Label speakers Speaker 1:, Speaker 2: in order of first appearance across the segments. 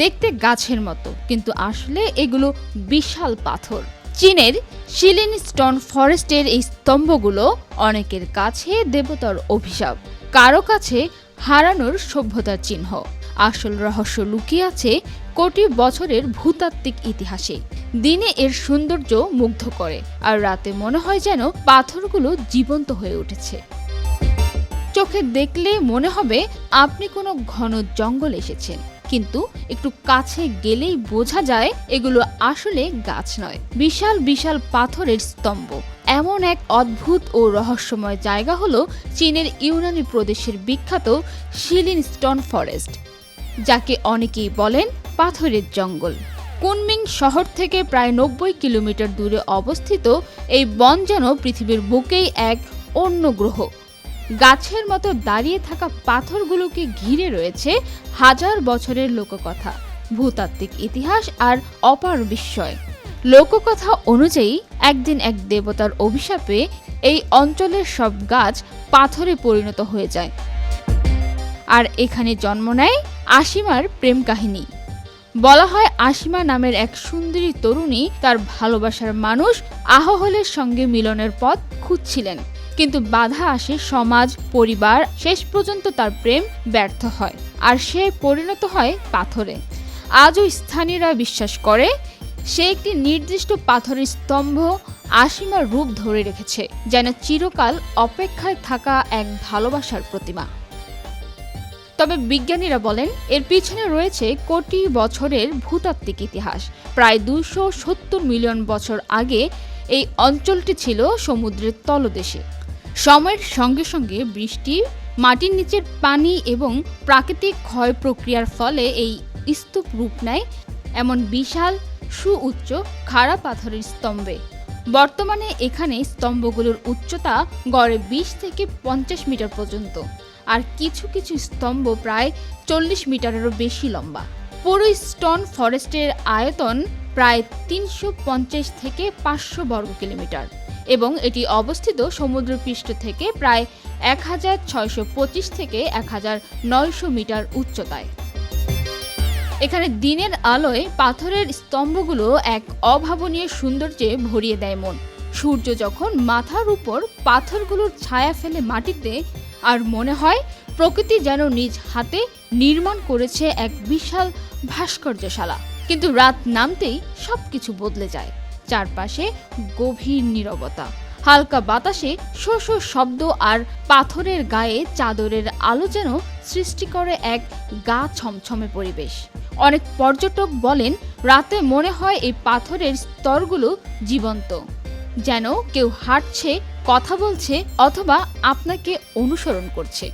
Speaker 1: দেখতে গাছের মতো, কিন্তু আসলে এগুলো বিশাল পাথর। চীনের শিলিন স্টোন ফরেস্টের এই স্তম্ভগুলো অনেকের কাছে দেবতার অভিশাপ। কারও কাছে হারানোর সভ্যতার চিহ্ন। আসল রহস্য লুকিয়ে আছে কোটি বছরের ভূতাত্ত্বিক ইতিহাসে। দিনে এর সৌন্দর্য মুগ্ধ করে, আর রাতে মনে হয় যেন পাথরগুলো জীবন্ত হয়ে উঠেছে। চোখে দেখলে মনে হবে আপনি কোনো ঘন জঙ্গল এসেছেন। কিন্তু একটু কাছে গেলেই বোঝা যায় এগুলো আসলে গাছ নয়। বিশাল বিশাল পাথরের স্তম্ভ। এমন এক অদ্ভুত ও রহস্যময় জায়গা হলো চীনের ইউনানি প্রদেশের বিখ্যাত শিলিন স্টোন ফরেস্ট, যাকে অনেকেই বলেন পাথরের জঙ্গল। কুনমিং শহর থেকে প্রায় নব্বই কিলোমিটার দূরে অবস্থিত এই বন যেন পৃথিবীর বুকেই এক অন্য গ্রহ। গাছের মতো দাঁড়িয়ে থাকা পাথরগুলোকে ঘিরে রয়েছে হাজার বছরের লোককথা, ভূতাত্ত্বিক ইতিহাস আর অপার বিস্ময়। লোককথা অনুযায়ী, একদিন এক দেবতার অভিশাপে এই অঞ্চলের সব গাছ পাথরে পরিণত হয়ে যায়। আর এখানে জন্ম নেয় আশিমার প্রেম কাহিনী। বলা হয় আশিমা নামের এক সুন্দরী তরুণী তার ভালোবাসার মানুষ আহহলের সঙ্গে মিলনের পথ খুঁজছিলেন। কিন্তু বাধা আসে সমাজ, পরিবার, শেষ পর্যন্ত তার প্রেম ব্যর্থ হয় আর সে পরিণত হয় পাথরে। আজও স্থানীয়রা বিশ্বাস করে, সে একটি নির্দিষ্ট পাথরের স্তম্ভ আশিমার রূপ ধরে রেখেছে, যেন চিরকাল অপেক্ষায় থাকা এক ভালোবাসার প্রতিমা। তবে বিজ্ঞানীরা বলেন, এর পিছনে রয়েছে কোটি বছরের ভূতাত্ত্বিক ইতিহাস। প্রায় দুশো সত্তর মিলিয়ন বছর আগে এই অঞ্চলটি ছিল সমুদ্রের তলদেশে। সময়ের সঙ্গে সঙ্গে বৃষ্টি, মাটির নিচের পানি এবং প্রাকৃতিক ক্ষয় প্রক্রিয়ার ফলে এই স্তূপ রূপ নেয় এমন বিশাল, সুউচ্চ, খাড়া পাথরের স্তম্ভে। বর্তমানে এখানে স্তম্ভগুলোর উচ্চতা গড়ে বিশ থেকে পঞ্চাশ মিটার পর্যন্ত আর কিছু কিছু স্তম্ভ প্রায় চল্লিশ মিটারেরও বেশি লম্বা। পুরো স্টোন ফরেস্টের আয়তন প্রায় তিনশো পঞ্চাশ থেকে পাঁচশো বর্গ কিলোমিটার এবং এটি অবস্থিত সমুদ্রপৃষ্ঠ থেকে প্রায় এক হাজার ছয়শো পঁচিশ থেকে এক হাজার নয়শো মিটার উচ্চতায়। এখানে দিনের আলোয় পাথরের স্তম্ভগুলো এক অভাবনীয় সৌন্দর্যে ভরিয়ে দেয় মন। সূর্য যখন মাথার উপর পাথরগুলোর ছায়া ফেলে মাটিতে, আর মনে হয় প্রকৃতি যেন নিজ হাতে নির্মাণ করেছে এক বিশাল ভাস্কর্যশালা। কিন্তু রাত নামতেই সবকিছু বদলে যায়। চারপাশে গভীর নীরবতা। হালকা বাতাসে শো শব্দ আর পাথরের গায়ে চাদরের আলো যেন সৃষ্টি করে এক গা ছমছমে পরিবেশ। অনেক পর্যটক বলেন, রাতে মনে হয় এই পাথরের স্তরগুলো জীবন্ত। যেন কেউ হাঁটছে, কথা বলছে অথবা আপনাকে অনুসরণ করছে।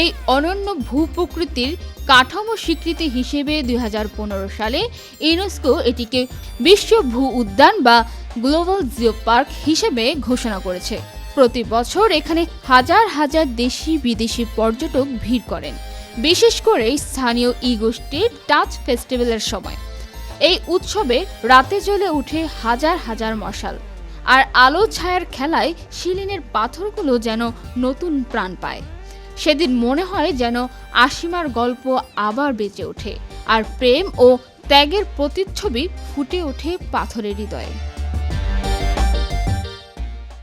Speaker 1: এই অনন্য ভূপ্রকৃতির কাঠামো স্বীকৃতি হিসেবে দু হাজার পনেরো সালে ইউনেস্কো এটিকে বিশ্ব ভূ উদ্যান বা গ্লোবাল জিও পার্ক হিসেবে ঘোষণা করেছে। প্রতি বছর এখানে হাজার হাজার দেশি বিদেশি পর্যটক ভিড় করেন, বিশেষ করে স্থানীয় ই গোষ্ঠীর টাচ ফেস্টিভ্যালের সময়। এই উৎসবে রাতে জ্বলে উঠে হাজার হাজার মশাল, আর আলো ছায়ার খেলায় শিলিনের পাথরগুলো যেন নতুন প্রাণ পায়। সেদিন মনে হয় যেন আসিমার গল্প আবার বেঁচে ওঠে, আর প্রেম ও ত্যাগের প্রতিচ্ছবি ফুটে ওঠে পাথরের হৃদয়ে।